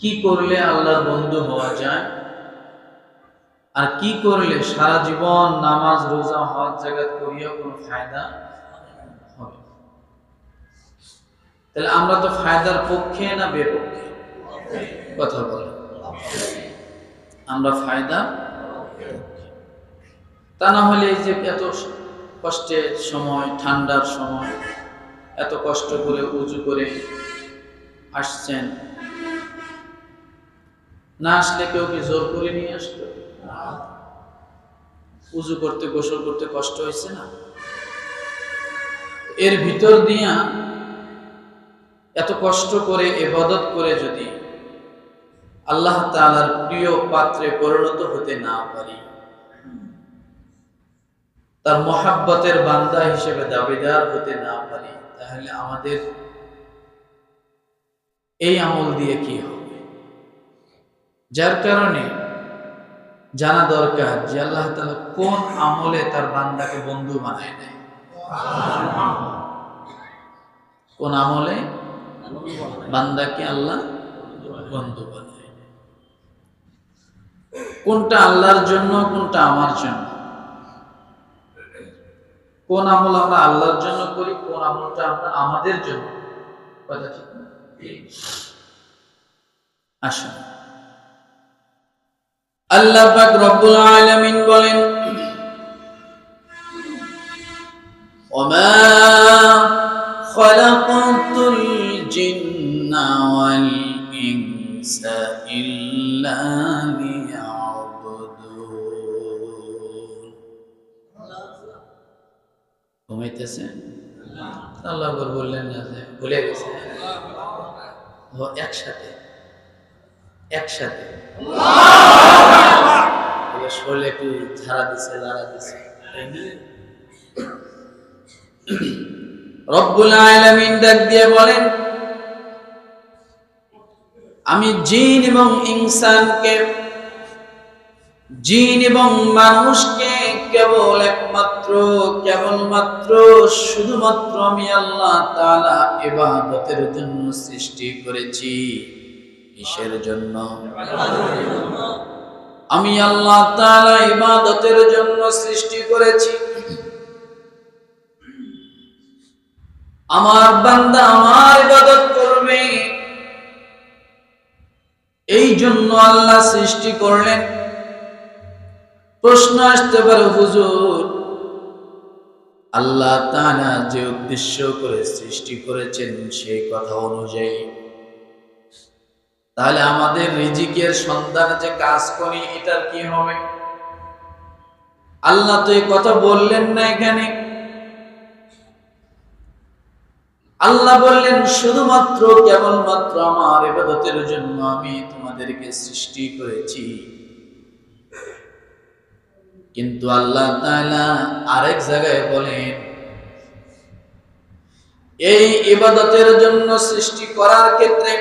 কি করলে আল্লাহর বন্ধু হওয়া যায়? আর কি করলে সারা জীবন নামাজ, রোজা, হজ জায়গাত করিয়া কোনো ফায়দা হবে? তাহলে আমরা তো ফায়দার পক্ষে না বেপক্ষে? কথা বলে। আমরা ফায়দা তা না হলে এই যে এত কষ্টের সময়, ঠান্ডার সময়, এত কষ্ট করে উঁচু করে আসছেন না আসলে কেউ কি জোর করে নিয়ে আসতো উজু করতে, গোসল করতে কষ্ট হয়েছে না? এর ভিতর দিয়া এত কষ্ট করে এবাদত করে যদি আল্লাহ তাআলার প্রিয় পাত্রে পরিণত হতে না পারি, তার মহাব্বতের বান্দা হিসেবে দাবিদার হতে না পারি, তাহলে আমাদের এই আমল দিয়ে কি হবে? যার কারণে জানা দরকার যে আল্লাহ তাআলা কোন আমলে তার বান্দাকে বন্ধু বানায় নেয় কোন আমলে বান্দাকে আল্লাহ বন্ধু বানায় কোনটা আল্লাহর জন্য, কোনটা আমার জন্য? কোন আমল আমরা আল্লাহর জন্য করি, কোন আমলটা আমরা আমাদের জন্য কথা ঠিক? আসুন। আল্লাহ পাক রব্বুল আলামিন বলেন ওমা খলাকাতুল জিন্না ওয়াল ইনসা ইল্লা ঘুমাইতেছেন আল্লাহ বললেন না ভুলে গেছে। একসাথে। একসাথে। একটু ঝাড়া দিছে দিছে রব্বুল ডাক দিয়ে বলেন, আমি জিন এবং ইনসানকে, জিন এবং মানুষকে কেবল একমাত্র, কেবলমাত্র, শুধুমাত্র আমি আল্লাহ তাআলা ইবাদতের জন্য সৃষ্টি করেছি। কিসের জন্য? আমি আল্লাহ তাআলা ইবাদতের জন্য সৃষ্টি করেছি। আমার বান্দা আমার ইবাদত করবে। এই জন্য আল্লাহ সৃষ্টি করলেন। প্রশ্ন আসতে পারে, হুজুর, আল্লাহ তাআলা যে উদ্দেশ্য করে সৃষ্টি করেছেন সেই কথা অনুযায়ী তাহলে আমাদের রিজিকের সন্ধানে যে কাজ করি, এটার কি হবে? আল্লাহ তো এই কথা বললেন না এখানে। আল্লাহ বললেন, শুধুমাত্র কেবলমাত্র আমার ইবাদতের জন্য আমি তোমাদেরকে সৃষ্টি করেছি। কিন্তু আল্লাহ আরেক জায়গায় বলেন, এই ইবাদতের জন্য সৃষ্টি করার ক্ষেত্রে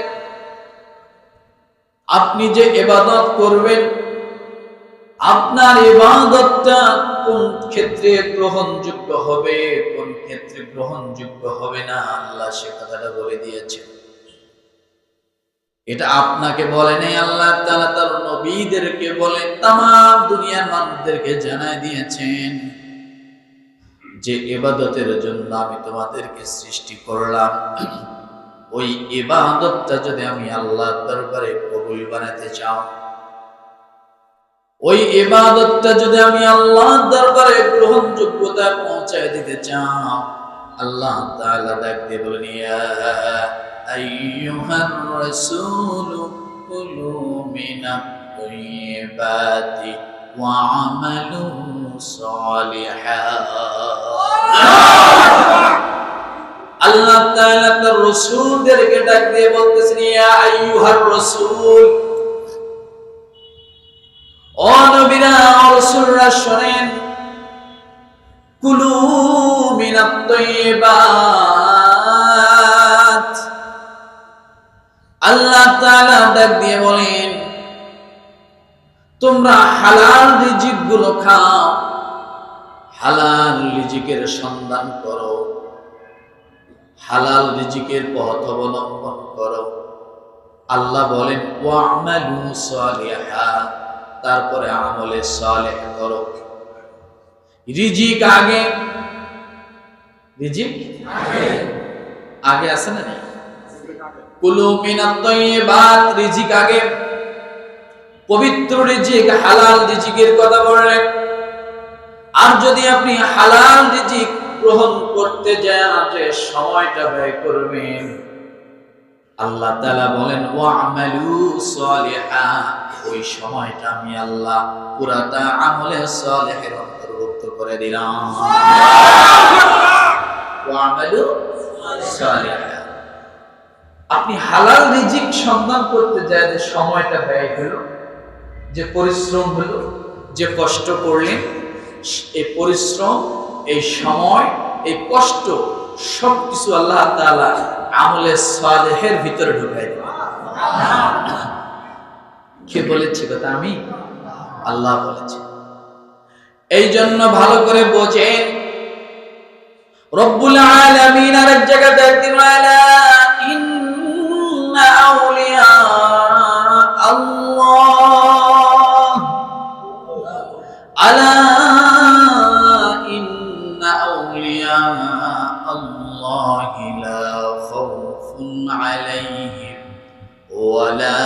আপনি যে এবাদত করবেন, আপনার ইবাদতটা কোন ক্ষেত্রে গ্রহণযোগ্য হবে, কোন ক্ষেত্রে গ্রহণযোগ্য হবে না, আল্লাহ সে কথাটা বলে দিয়েছেন এটা আপনাকে বলে নেই, আল্লাহ তাআলা তার নবীদেরকে বলে তাম দুনিয়ার মানুষদেরকে জানাই দিয়েছেন যে এবাদতের জন্য আমি তোমাদেরকে সৃষ্টি করলাম। ওই ইবাদতটা যদি আমি আল্লাহর দরবারে কবুল বানাতে চাও, ওই ইবাদতটা যদি আমি আল্লাহর দরবারে গ্রহণযোগ্যতা পৌঁছায় দিতে চাও, আল্লাহ তাআলা ডাক দিয়ে বলেন, ইয়া আইয়ুহার রাসূল, কুলু মিনাত তাইয়্যিবাতি ওয়া আমালু সালিহা। আল্লাহ তাআলা তার রাসূলদেরকে ডাক দিয়ে বলতেছেন, ইয়া আইয়ুহার রাসূল। ও নবীরা, ও রাসূলরা শুনেন, কুলু মিনাত তাইয়্যিবাত আল্লাহ তাআলা ডাক দিয়ে বলেন, তোমরা হালাল রিজিকগুলো খাও, হালাল রিজিকের সন্ধান করো। হালাল রিজিকের পথ অবলম্বন করো। আল্লাহ বলেন তারপরে আমলে সালেহ করো। রিজিক আগে। রিজিক আগে। আছে না রিজিক আগে। পবিত্র রিজিক, হালাল রিজিকের কথা বললেন। আর যদি আপনি হালাল রিজিক গ্রহণ করতে যান যে সময়টা ব্যয় করবেন আল্লাহ তাআলা বলেন ওয়ামালু সালিহা ওই সময়টা আমি আল্লাহ পুরাটা আমলে সালেহের অন্তর্ভুক্ত করে দিলাম। আপনি হালাল রিজিক সন্ধান করতে যায় যে সময়টা ব্যয় হলো, যে পরিশ্রম হলো, যে কষ্ট করলেন এই পরিশ্রম এই সময়, এই কষ্ট সব কিছু আল্লাহ তালা আমলে সালেহের ভিতরে ঢুকাই দেবে। কে বলেছে কথা আমি? আল্লাহ বলেছে। এই জন্য ভালো করে বোঝেন। রব্বুল আলামিন আর এক জায়গায় দেখতে আল্লাহ লা খাউফুন আলাইহিম ওয়ালা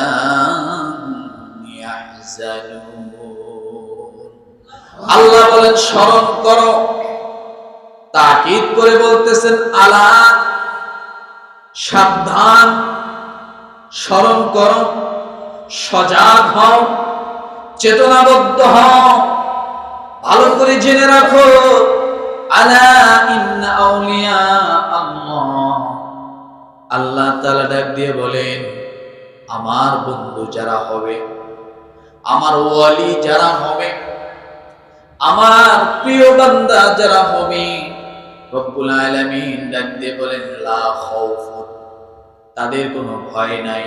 আল্লাহ বলেন, স্মরণ করো। তাকিদ করে বলতেছেন, আলা, সাবধান, স্মরণ করো, সজাগ হও, চেতনাবদ্ধ হও, ভালো করে জেনে রাখো। আলা ইন্না আল্লাহ তাআলা ডাক দিয়ে বলেন, আমার বন্ধু যারা হবে, আমার ওয়ালি যারা হবে, আমার প্রিয় বান্দা যারা হবে, রব্বুল আলামিন ডাক দিয়ে বলেন, লা খাউফুন, তাদের কোনো ভয় নাই।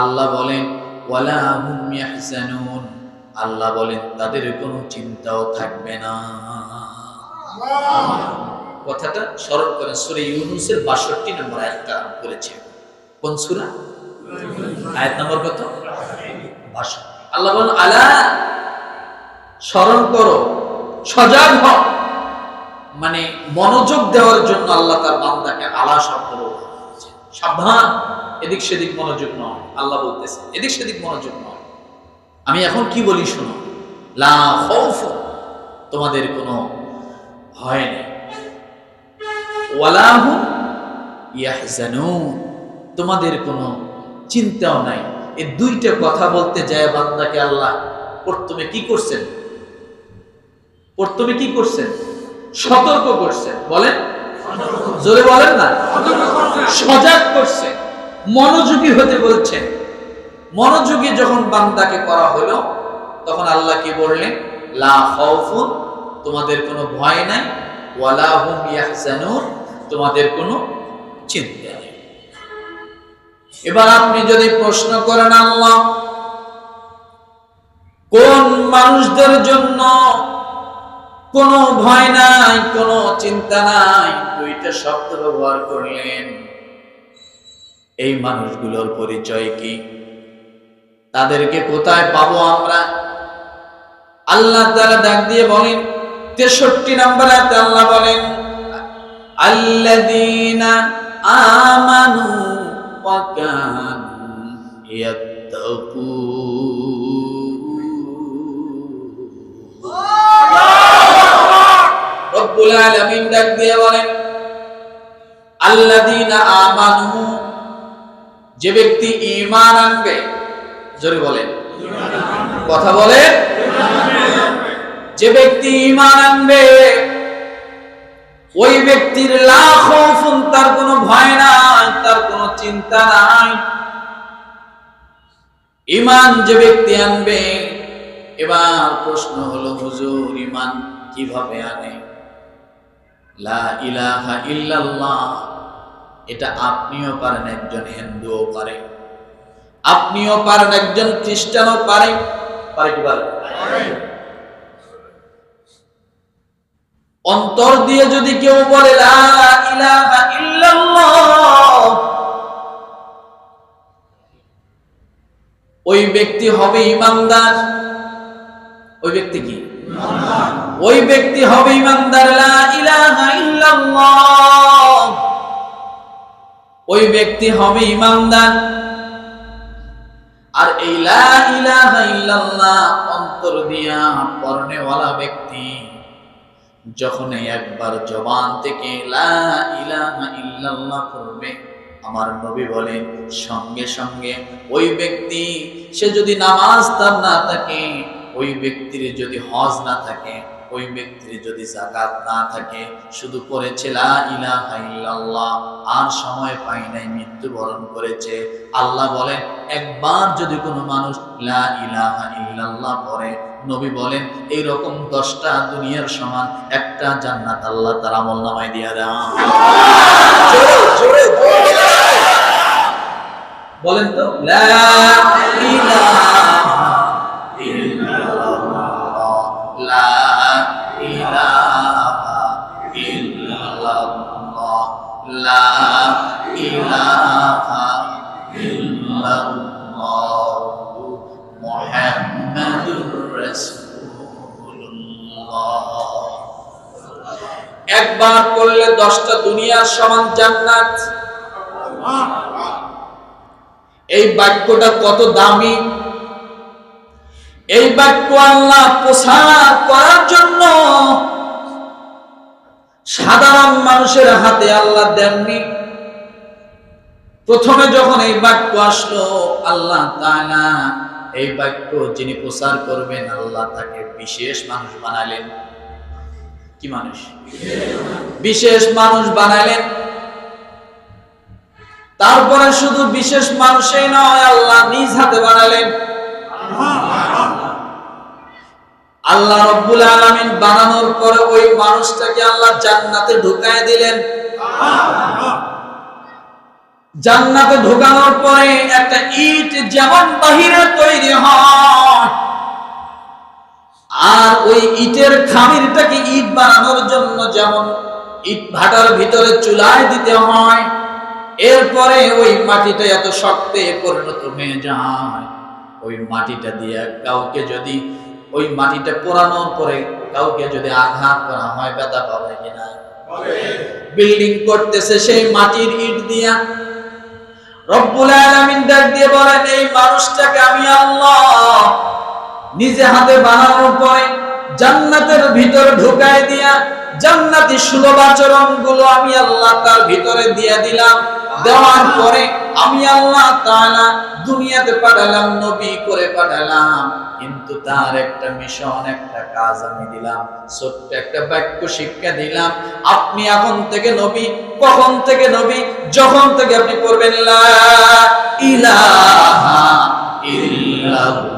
আল্লাহ বলেন, ওয়ালা হুম ইয়াহজানুন। আল্লাহ বলেন, তাদের কোনো চিন্তাও থাকবে না। কথাটা স্মরণ করেন, সূরা ইউনূসের 62 নম্বর আয়াতটা করেছে কোন সূরা? আয়াত নম্বর কত? 62 আল্লাহ বলেন, আলা, স্মরণ করো, সজাগ হও। মানে মনোযোগ দেওয়ার জন্য আল্লাহ তার বান্দাকে আলা শব্দ সাবধান, এদিক সেদিক মনোযোগ নয়, আল্লাহ বলতেছে, এদিক সেদিক মনোযোগ নয়। আমি এখন কি বলি শোনো? লা তোমাদের কোনো ওয়ালাহু ইয়াহজানুন। তোমাদের কোনো চিন্তাও নাই। এই দুইটা কথা বলতে যায় বান্দাকে আল্লাহ। প্রথমে কি করছেন? প্রথমে কি করছেন? সতর্ক করছেন। বলেন। জোরে বলেন না। সজাগ করছে মনোযোগী হতে বলছেন। মনোযোগী যখন বান্দাকে করা হলো, তখন আল্লাহ কি বললেন? লা তোমাদের কোনো ভয় নাই। ওয়ালা ইয়াহজানুন, তোমাদের কোনো চিন্তা নেই। এবার আপনি যদি প্রশ্ন করেন, আল্লাহ, কোন মানুষদের জন্য কোনো ভয় নাই, কোনো চিন্তা নাই? দুইটা শব্দ ব্যবহার করলেন। এই মানুষগুলোর পরিচয় কি? তাদেরকে কোথায় পাবো আমরা? আল্লাহ তাআলা ডাক দিয়ে বলেন তেষট্টি নম্বর আয়াতে আল্লাহ বলেন, আল্লাযীনা আমানু ওয়া রব্বুল আলামিন ডাক দিয়ে বলেন, আল্লাযীনা আমানু, যে ব্যক্তি ঈমান আনবে, জোরে বলেন, কথা বলেন যে ব্যক্তি ইমান আনবে, ওই ব্যক্তির লা খাউফুন তার কোনো ভয় নাই, তার কোনো চিন্তা নাই। ঈমান যে ব্যক্তি আনবে, এবার প্রশ্ন হলো, হুজুর, ঈমান কীভাবে আনে? এটা আপনিও পারেন, একজন হিন্দুও পারে। আপনিও পারেন, একজন খ্রিস্টানও পারে পারে কি পারে। অন্তর দিয়ে যদি কেউ বলে ওই ব্যক্তি হবে ইমানদার। ওই ব্যক্তি কি? ওই ব্যক্তি হবে ইমানদার ওই ব্যক্তি হবে ইমানদার। আর এই লা ইলাহা ইল্লাল্লাহ অন্তর দিয়া পড়নেওয়ালা ব্যক্তি যখন একবার জবান থেকে ইল্লাল্লাহ করবে আমার নবী বলেন, সঙ্গে সঙ্গে ওই ব্যক্তি, সে যদি নামাজ তার না থাকে, ওই ব্যক্তির যদি হজ না থাকে ওই ব্যক্তির যদি জাকাত না থাকে, শুধু ইলাহা ইল্লাল্লাহ, আর সময় পাই নাই, মৃত্যুবরণ করেছে। আল্লাহ বলেন, একবার যদি কোনো মানুষ লা ইলাহা ইল্লাল্লাহ পড়ে, নবী বলেন এই রকম দশটা দুনিয়ার সমান একটা জান্নাত আল্লাহ তার আমল নামায় দিয়া দেন। বলেন তো, লা ইলাহা একবার করলে দশটা দুনিয়ার সমান জান্নাত। এই বাক্যটা কত দামি। এই বাক্য আল্লাহ প্রসার করার জন্য সাধারণ মানুষের হাতে আল্লাহ দেননি। প্রথমে যখন এই বাক্য আসলো, আল্লাহ তাআলা এই বাক্য যিনি প্রচার করবেন, আল্লাহ তাকে বিশেষ মানুষ বানালেন। কি মানুষ? বিশেষ মানুষ বানালেন তারপরে শুধু বিশেষ মানুষই নয়, আল্লাহ নিজ হাতে বানালেন আল্লাহ রব্বুল আলামিন বানানোর পরে ওই মানুষটাকে আল্লাহ জান্নাতে ঢুকায় দিলেন। জান্নাতে ঢোকানোর পরে একটা ইট যেমন বাহিরে তৈরি হয় আর ওই ইটের খামিরটাকে ইট বানানোর জন্য যেমন ইট ভাটার ভিতরে চুলায় দিতে হয়, এরপরে ওই মাটিটা এত শক্তে পরিণত হয়ে যায়। ওই মাটিটা দিয়ে কাউকে যদি ওই মাটিটা পোড়ানোর পরে কাউকে যদি আঘাত করা হয়, ব্যথা পাবে কিনা? বিল্ডিং করতেছে সেই মাটির ইট দিয়া। রব্বুল আলামিন ডাক দিয়ে বলেন, এই মানুষটাকে আমি আল্লাহ নিজে হাতে বানানোর পরে জান্নাতের ভিতরে ঢুকায় দিয়া জান্নাতি সুলভ আচরণগুলো আমি আল্লাহ তার ভিতরে দিয়ে দিলাম। দেওয়ার পরে আমি আল্লাহ তাআলা দুনিয়াতে পাঠালাম, নবী করে পাঠালাম। কিন্তু তার একটা মিশন, একটা কাজ আমি দিলাম, ছোট্ট একটা বাক্য শিক্ষা দিলাম। আপনি এখন থেকে নবী, কখন থেকে নবী, যখন থেকে আপনি করবেন ইলাহা ইল্লাল্লাহ।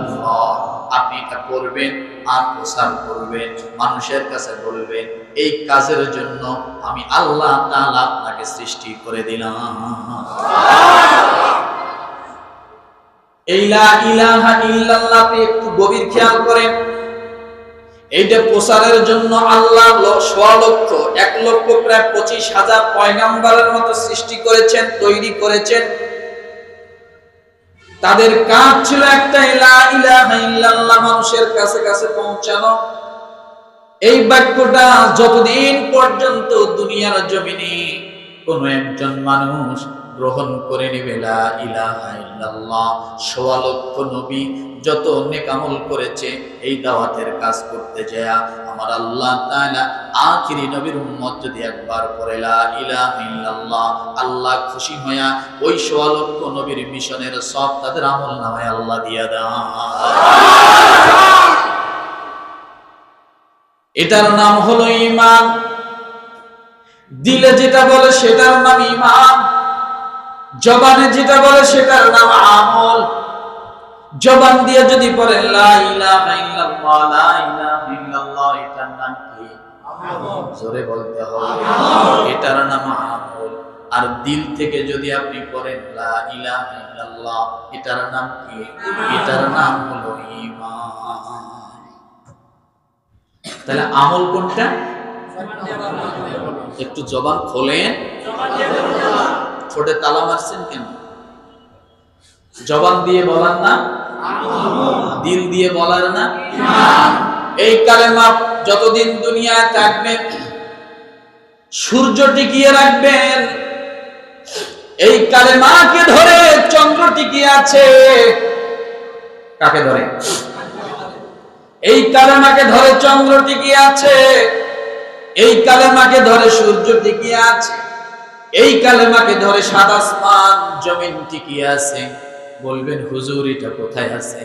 করবেন আর প্রসার করবেন, মানুষের কাছে বলবেন, এই কাজের জন্য আমি আল্লাহ আপনাকে সৃষ্টি করে দিলাম। একটু গভীর খেয়াল করেন। এইটা প্রচারের জন্য আল্লাহ সোয়া এক লক্ষ প্রায় পঁচিশ হাজার পয়গাম্বারের মতো সৃষ্টি করেছেন, তৈরি করেছেন। তাদের কাজ ছিল একটা মানুষের কাছে কাছে পৌঁছানো। এই বাক্যটা যতদিন পর্যন্ত দুনিয়ার জমিনে কোন একজন মানুষ গ্রহণ করে নেবে সোয়া লক্ষ নবী যত নেকামল করেছে, এই দাওয়াতের কাজ করতে যায় আমার আল্লাহ আখিরি নবীর উম্মত যদি একবার ইল্লাল্লাহ, আল্লাহ খুশি হইয়া ওই সোয়া লক্ষ নবীর মিশনের সব তাদের আমল নামায় আল্লাহ দিয়া দেন এটার নাম হলো ইমান দিলে যেটা বলে সেটার নাম ইমান জবানে যেটা বলে সেটার নাম আমল। জবান দিয়ে যদি বলেন লা ইলাহা এটার নাম কি? জোরে বলতে হবে। এটার নাম আমল। আর দিল থেকে যদি আপনি করেন লা এটার নাম কি? এটার নাম হলো তাহলে আমল কোনটা? একটু জবান খোলেন। ঠোঁটে তালা মারছেন কেন? জবান দিয়ে বলার না। দিল দিয়ে বলার না? এই কালেমা যতদিন দুনিয়ায় থাকবে সূর্য টিকিয়ে রাখবেন। এই কালেমাকে ধরে চন্দ্র টিকিয়ে আছে। কাকে ধরে? এই কালেমাকে ধরে চন্দ্র টিকিয়ে আছে। এই কালেমাকে ধরে সূর্য টিকিয়ে আছে। এই কালেমাকে ধরে সাদা আসমান, জমিন টিকিয়ে আছে। বলবেন, হুজুর, এটা কোথায় আছে?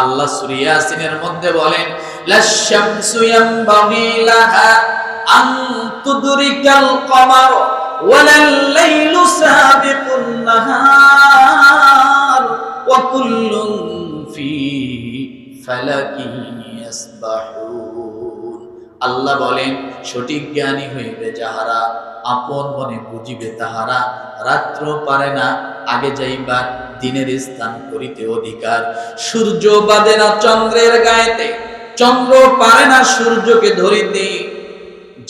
আল্লাহ সূরা ইয়াসিনের মধ্যে বলেন লাশামসু আন কমার, ওয়ালাল লাইলু সাবিকুন নাহার, ওয়া কুল্লুন ফি ফালাকি ইয়াসবাহুন। আল্লাহ বলেন, সঠিক জ্ঞানী হইবে যাহারা আপন মনে বুঝিবে তাহারা রাত্র পারে না, আগে যাইবার দিনের স্থান করিতে অধিকার। সূর্য বাদে না চন্দ্রের গায়েতে, চন্দ্র পারে না সূর্যকে ধরিতে।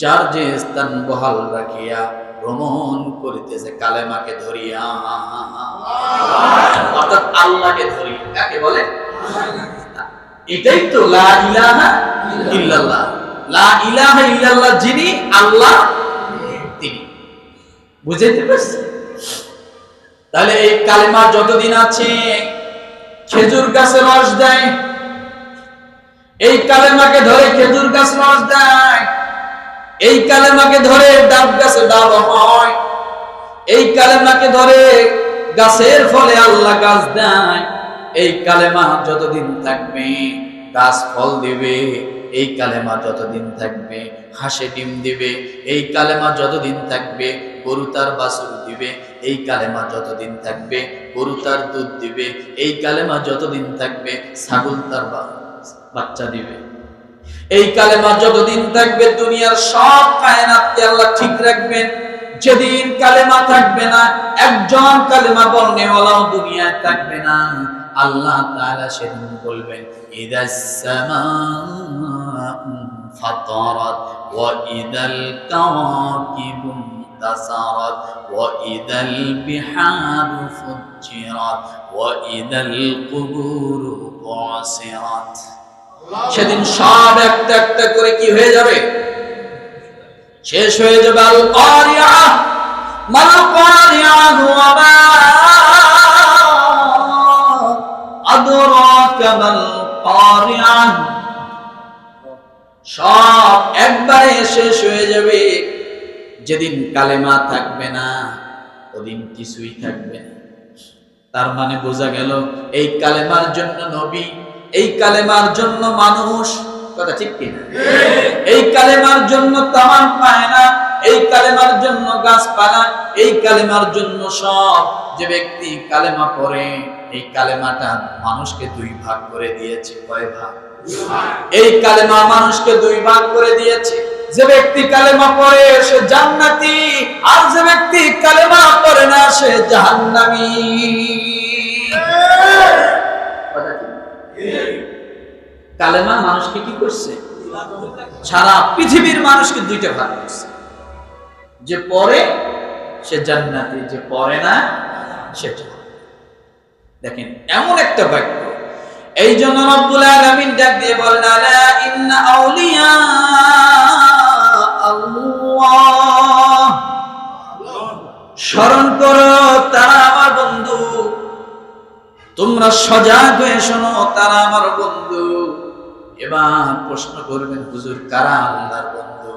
যার যে স্থান বহাল রাখিয়া ভ্রমণ করিতেছে, কালেমাকে ধরিয়া। অর্থাৎ আল্লাহকে ধরি কাকে বলে? এটাই তো লা ইলাহা ইল্লাল্লাহ। যিনি, আল্লাহ তিনি। তাহলে এই যতদিন আছে, খেজুর গাছে রস দেয়। এই কালেমাকে ধরে খেজুর গাছ রস দেয়। এই কালেমাকে ধরে ডাব গাছে ডাব হয়। এই কালেমাকে ধরে গাছের ফলে আল্লাহ গাছ দেয়। এই কালেমা যতদিন থাকবে, গাছ ফল দিবে। এই কালেমা যতদিন থাকবে, হাসে ডিম দিবে, এই কালেমা যতদিন থাকবে, গরু তার বাছুর দিবে, এই কালেমা যতদিন থাকবে, গরু তার দুধ দিবে, এই কালেমা যতদিন থাকবে, ছাগল তার বাচ্চা দিবে। এই কালেমা যতদিন থাকবে, দুনিয়ার সব কায়নাতকে আল্লাহ ঠিক রাখবেন। যেদিন কালেমা থাকবে না, একজন কালেমা বলনেওয়ালাও দুনিয়ায় থাকবে না। আল্লাহ তাআলা সেদিন বলবেন ইদাস সামাউ ফাতারাত ওয়া ইদাল কাওয়াকিবু انتصرت وإذا البحار فجرت وإذا القبور بعثرت সেদিন সব একটা একটা করে কি হয়ে যাবে শেষ হয়ে যাবে আল কারিয়া মাল কারিয়া ওয়া সব একবারে শেষ হয়ে যাবে। যেদিন কালেমা থাকবে না, ওদিন কিছুই থাকবে না। তার মানে বোঝা গেল, এই কালেমার জন্য নবী, এই কালেমার জন্য মানুষ, কথা ঠিক কিনা এই কালেমার জন্য তামাম পায় না এই কালেমার জন্য গাছপালা, এই কালেমার জন্য সব যে ব্যক্তি কালেমা পড়ে এই কালেমাটা মানুষকে দুই ভাগ করে দিয়েছে। কয় ভাগ? এই কালেমা মানুষকে দুই ভাগ করে দিয়েছে। যে ব্যক্তি কালেমা পড়ে, সে জান্নাতি। আর যে ব্যক্তি কালেমা পড়ে না, সে জাহান্নামী। কালেমা মানুষকে কি করছে? সারা পৃথিবীর মানুষকে দুইটা ভাগ করছে। যে পড়ে, সে জান্নাতি। যে পড়ে না সে জাহান্নামী। দেখেন, এমন একটা বাক্য এই জন্য রব্বুল আলামিন ডাক দিয়ে বলেন, আলা ইন্না আউলিয়া আল্লাহ। স্মরণ করো, তারা আমার বন্ধু। তোমরা সজাগ হয়ে শোনো, তারা আমার বন্ধু। এবার প্রশ্ন করবেন, হুজুর, কারা আল্লাহর বন্ধু?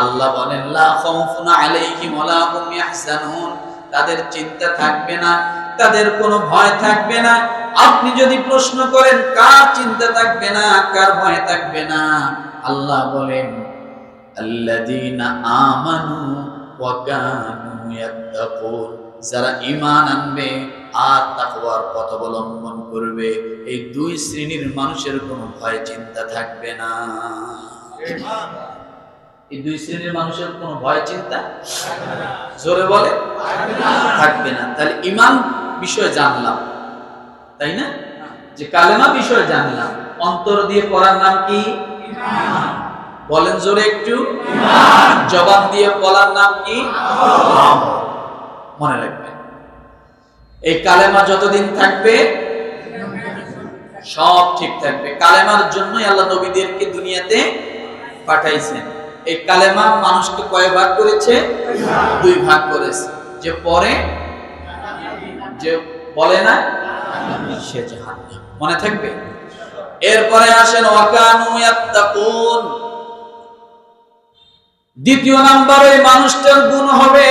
আল্লাহ বলেন, লা খাউফুন আলাইহিম ওয়া হুম ইয়াহজানুন। তাদের চিন্তা থাকবে না, তাদের কোনো ভয় থাকবে না। আপনি যদি প্রশ্ন করেন, কার চিন্তা থাকবে না, কার ভয় থাকবে না? আল্লাহ বলেন, আল্লাযীনা আমানু ওয়া যারা ঈমান আনবে আর তাকওয়ার পথ অবলম্বন করবে, এই দুই শ্রেণির মানুষের কোনো ভয়, চিন্তা থাকবে না। এই দুই শ্রেণির মানুষের কোনো ভয় চিন্তা জোরে বলে? থাকবে না। তাহলে ইমান বিষয়ে জানলাম, তাই না? যে কালেমা বিষয়ে জানলাম। অন্তর দিয়ে পড়ার নাম কি? বলেন জোরে একটু। জবান দিয়ে বলার নাম কি? মনে রাখবেন। এই কালেমা যতদিন থাকবে, সব ঠিক থাকবে। কালেমার জন্যই আল্লাহ নবীদেরকে দুনিয়াতে পাঠাইছেন। এই কালেমা মানুষকে কয় ভাগ করেছে? দুই ভাগ করেছে। যে পরে যে বলে না, সে জাহান্নাম মনে থাকবে? এরপরে আসেন, ওয়াকানু ইয়াত্তাকুন। দ্বিতীয় নাম্বার, ওই মানুষটার গুণ হবে।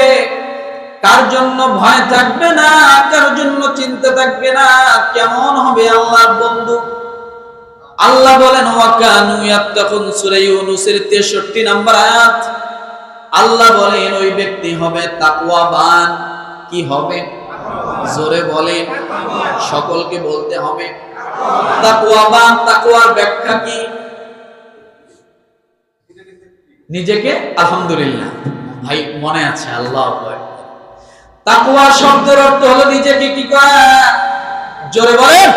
কার জন্য ভয় থাকবে না, কার জন্য চিন্তা থাকবে না, কেমন হবে আল্লাহর বন্ধু? আল্লাহ বলেন 63 নাম্বার আয়াত। আল্লাহ বলেন, ওই ব্যক্তি হবে তাকওয়াবান। কি হবে? জোরে বলেন। সকলকে বলতে হবে ব্যাখ্যা কি? নিজেকে আলহামদুলিল্লাহ। ভাই, মনে আছে, আল্লাহ তাকওয়া শব্দের অর্থ হলো নিজেকে কি করা? জোরে বলেন।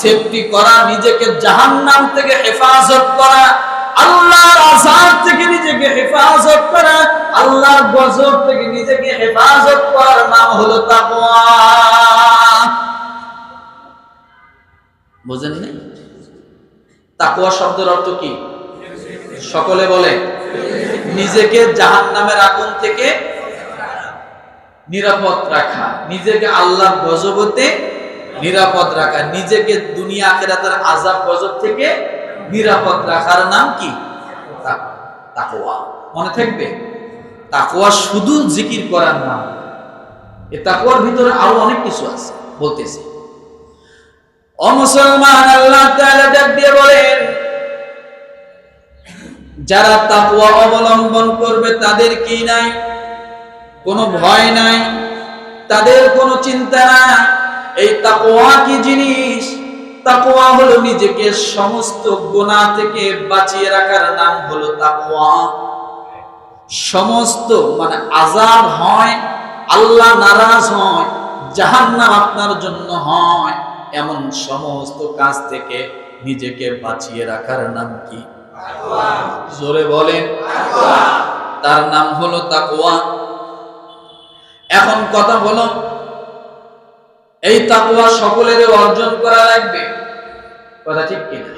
সেফটি করা, নিজেকে জাহান্নাম থেকে হেফাজত করা, আল্লাহর আযাব থেকে নিজেকে হেফাজত করা, আল্লাহর গজব থেকে নিজেকে হেফাজত করার নাম হলো তাকওয়া। বুঝেন তাকওয়া শব্দের অর্থ কি? সকলে বলে, নিজেকে জাহান্নামের আগুন থেকে নিরাপদ রাখা, নিজেকে আল্লাহর গজবতে নিরাপদ রাখা। নিজেকে দুনিয়া আখেরাতের আজাব গজব থেকে নিরাপদ রাখার নাম কি? তাক- তাকওয়া। মনে থাকবে? তাকওয়া শুধু জিকির করার নাম। এ তাকওয়ার ভিতরে আরও অনেক কিছু আছে। বলতেছি। ও মুসলমান, আল্লাহ তাআলা ডাক দিয়ে বলেন, যারা তাকওয়া অবলম্বন করবে তাদের কি নাই? কোনো ভয় নাই? তাদের কোনো চিন্তা নাই? এই তাকওয়া কি জিনিস? তাকওয়া হলো নিজেকে সমস্ত গুনাহ থেকে বাঁচিয়ে রাখার নাম হলো তাকওয়া। সমস্ত মানে আজাব হয়, আল্লাহ নারাজ হয়, জাহান্নাম আপনার জন্য হয়, এমন সমস্ত কাজ থেকে নিজেকে বাঁচিয়ে রাখার নাম কি? জোরে বলেন। তার নাম হলো তাকওয়া। এখন কথা বলো এই তাকওয়া সকলের অর্জন করা লাগবে। কথা ঠিক কিনা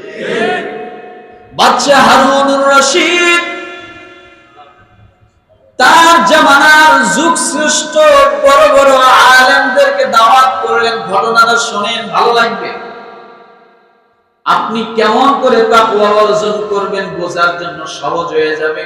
বাচ্চা হারুনুর রশিদ তার জামানার যুগ শ্রেষ্ঠ বড় বড় আলেমদেরকে দাওয়াত করলেন। ঘটনাটা শোনেন ভালো লাগবে। আপনি কেমন করে তাকওয়া অর্জন করবেন বোঝার জন্য সহজ হয়ে যাবে।